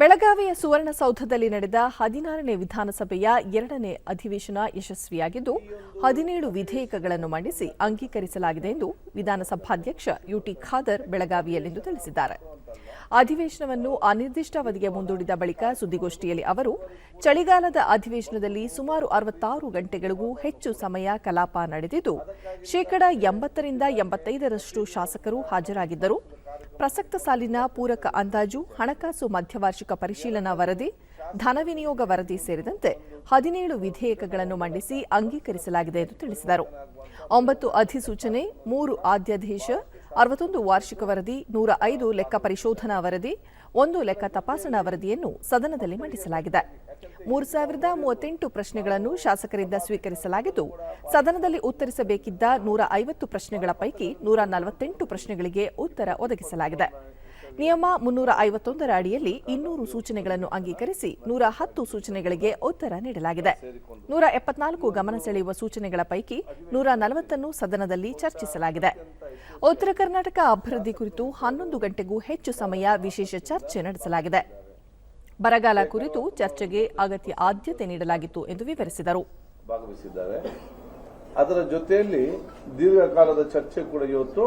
ಬೆಳಗಾವಿಯ ಸುವರ್ಣಸೌಧದಲ್ಲಿ ನಡೆದ ಹದಿನಾರನೇ ವಿಧಾನಸಭೆಯ ಎರಡನೇ ಅಧಿವೇಶನ ಯಶಸ್ವಿಯಾಗಿದ್ದು, ಹದಿನೇಳು ವಿಧೇಯಕಗಳನ್ನು ಮಂಡಿಸಿ ಅಂಗೀಕರಿಸಲಾಗಿದೆ ಎಂದು ವಿಧಾನಸಭಾಧ್ಯಕ್ಷ ಯುಟಿ ಖಾದರ್ ಬೆಳಗಾವಿಯಲ್ಲಿಂದು ತಿಳಿಸಿದ್ದಾರೆ. ಅಧಿವೇಶನವನ್ನು ಅನಿರ್ದಿಷ್ಟಾವಧಿಗೆ ಮುಂದೂಡಿದ ಬಳಿಕ ಸುದ್ದಿಗೋಷ್ಠಿಯಲ್ಲಿ ಅವರು, ಚಳಿಗಾಲದ ಅಧಿವೇಶನದಲ್ಲಿ ಸುಮಾರು ಅರವತ್ತಾರು ಗಂಟೆಗಳಿಗೂ ಹೆಚ್ಚು ಸಮಯ ಕಲಾಪ ನಡೆದಿದ್ದು, ಶೇಕಡ ಎಂಬತ್ತರಿಂದ ಎಂಬತ್ತೈದರಷ್ಟು ಶಾಸಕರು ಹಾಜರಾಗಿದ್ದರು. ಪ್ರಸಕ್ತ ಸಾಲಿನ ಪೂರಕ ಅಂದಾಜು, ಹಣಕಾಸು ಮಧ್ಯವಾರ್ಷಿಕ ಪರಿಶೀಲನಾ ವರದಿ, ಧನ ವಿನಿಯೋಗ ವರದಿ ಸೇರಿದಂತೆ ಹದಿನೇಳು ವಿಧೇಯಕಗಳನ್ನು ಮಂಡಿಸಿ ಅಂಗೀಕರಿಸಲಾಗಿದೆ ಎಂದು ತಿಳಿಸಿದರು. ಒಂಬತ್ತು ಅಧಿಸೂಚನೆ, ಮೂರು ಆದ್ಯಾದೇಶ ಅರವತ್ತೊಂದು ವಾರ್ಷಿಕ ವರದಿ, ನೂರ ಐದು ಲೆಕ್ಕ ಪರಿಶೋಧನಾ ವರದಿ, ಒಂದು ಲೆಕ್ಕ ತಪಾಸಣಾ ವರದಿಯನ್ನು ಸದನದಲ್ಲಿ ಮಂಡಿಸಲಾಗಿದೆ. ಮೂರು ಸಾವಿರದ ಮೂವತ್ತೆಂಟು ಪ್ರಶ್ನೆಗಳನ್ನು ಶಾಸಕರಿಂದ ಸ್ವೀಕರಿಸಲಾಗಿದ್ದು, ಸದನದಲ್ಲಿ ಉತ್ತರಿಸಬೇಕಿದ್ದ ನೂರ ಐವತ್ತು ಪ್ರಶ್ನೆಗಳ ಪೈಕಿ ನೂರ ನಲವತ್ತೆಂಟು ಪ್ರಶ್ನೆಗಳಿಗೆ ಉತ್ತರ ಒದಗಿಸಲಾಗಿದೆ. ನಿಯಮ ಮುನ್ನೂರ ಐವತ್ತೊಂದರ ಅಡಿಯಲ್ಲಿ ಇನ್ನೂರು ಸೂಚನೆಗಳನ್ನು ಅಂಗೀಕರಿಸಿ ನೂರ ಹತ್ತು ಸೂಚನೆಗಳಿಗೆ ಉತ್ತರ ನೀಡಲಾಗಿದೆ. ನೂರ ಎಪ್ಪತ್ನಾಲ್ಕು ಗಮನ ಸೆಳೆಯುವ ಸೂಚನೆಗಳ ಪೈಕಿ ನೂರ ನಲವತ್ತನ್ನು ಸದನದಲ್ಲಿ ಚರ್ಚಿಸಲಾಗಿದೆ. ಉತ್ತರ ಕರ್ನಾಟಕ ಅಭಿವೃದ್ಧಿ ಕುರಿತು ಹನ್ನೊಂದು ಗಂಟೆಗೂ ಹೆಚ್ಚು ಸಮಯ ವಿಶೇಷ ಚರ್ಚೆ ನಡೆಸಲಾಗಿದೆ. ಬರಗಾಲ ಕುರಿತು ಚರ್ಚೆಗೆ ಅಗತ್ಯ ಆದ್ಯತೆ ನೀಡಲಾಗಿತ್ತು ಎಂದು ವಿವರಿಸಿದರು. ಅದರ ಜೊತೆಯಲ್ಲಿ ದೀರ್ಘಕಾಲದ ಚರ್ಚೆ ಕೂಡ ಇವತ್ತು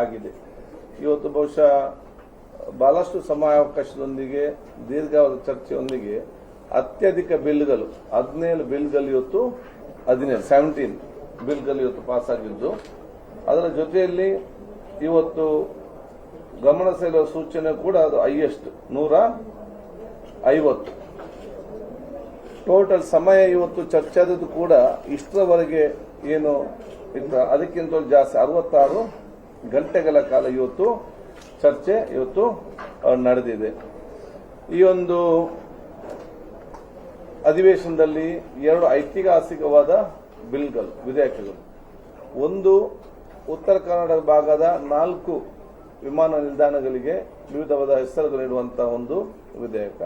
ಆಗಿದೆ. ಇವತ್ತು ಬಹುಶಃ ಬಹಳಷ್ಟು ಸಮಯಾವಕಾಶದೊಂದಿಗೆ, ದೀರ್ಘವಾದ ಚರ್ಚೆಯೊಂದಿಗೆ ಅತ್ಯಧಿಕ ಬಿಲ್ಗಳು, ಹದಿನೇಳು ಬಿಲ್ಗಳು ಇವತ್ತು, ಹದಿನೇಳು ಸೆವೆಂಟೀನ್ ಬಿಲ್ಗಳು ಇವತ್ತು ಪಾಸ್ ಆಗಿದ್ದು ಅದರ ಜೊತೆಯಲ್ಲಿ ಇವತ್ತು ಗಮನ ಸೆಳೆಯುವ ಸೂಚನೆ ಕೂಡ ಅದು ಹೈಯೆಸ್ಟ್, ನೂರ ಐವತ್ತು. ಟೋಟಲ್ ಸಮಯ ಇವತ್ತು ಚರ್ಚೆ ಆದದ್ದು ಕೂಡ ಇಷ್ಟರವರೆಗೆ ಏನು ಇತ್ತ ಅದಕ್ಕಿಂತ ಜಾಸ್ತಿ, ಅರವತ್ತಾರು ಗಂಟೆಗಳ ಕಾಲ ಇವತ್ತು ಚರ್ಚೆ ಇವತ್ತು ನಡೆದಿದೆ. ಈ ಒಂದು ಅಧಿವೇಶನದಲ್ಲಿ ಎರಡು ಐತಿಹಾಸಿಕವಾದ ಬಿಲ್ಗಳು, ವಿಧೇಯಕಗಳು. ಒಂದು ಉತ್ತರ ಕನ್ನಡ ಭಾಗದ ನಾಲ್ಕು ವಿಮಾನ ನಿಲ್ದಾಣಗಳಿಗೆ ವಿವಿಧವಾದ ಹೆಸರುಗಳಿಡುವಂತಹ ಒಂದು ವಿಧೇಯಕ.